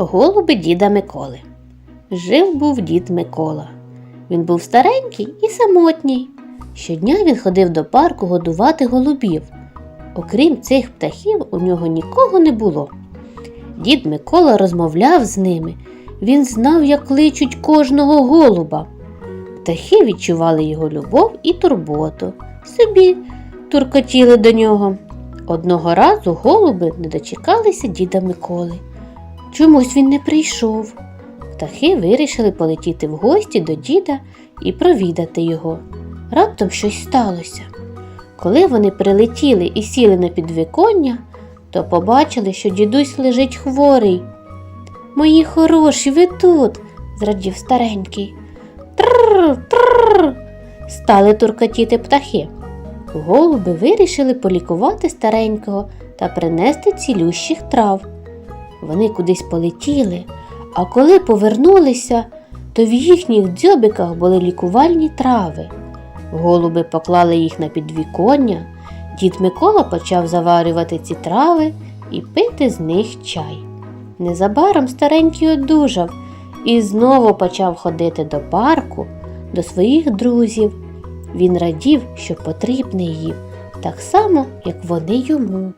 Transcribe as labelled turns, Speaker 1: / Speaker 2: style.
Speaker 1: Голуби діда Миколи. Жив був дід Микола. Він був старенький і самотній. Щодня він ходив до парку годувати голубів. Окрім цих птахів, у нього нікого не було. Дід Микола розмовляв з ними. Він знав, як кличуть кожного голуба. Птахи відчували його любов і турботу. Собі туркотіли до нього. Одного разу голуби не дочекалися діда Миколи. Чомусь він не прийшов. Птахи вирішили полетіти в гості до діда і провідати його. Раптом щось сталося. Коли вони прилетіли і сіли на підвіконня, то побачили, що дідусь лежить хворий. Мої хороші, ви тут, зрадів старенький. Тррр, тррр. Стали туркотіти птахи. Голуби вирішили полікувати старенького та принести цілющих трав. Вони кудись полетіли, а коли повернулися, то в їхніх дзьобиках були лікувальні трави. Голуби поклали їх на підвіконня. Дід Микола почав заварювати ці трави і пити з них чай. Незабаром старенький одужав і знову почав ходити до парку, до своїх друзів. Він радів, що потрібний їм, так само, як вони йому.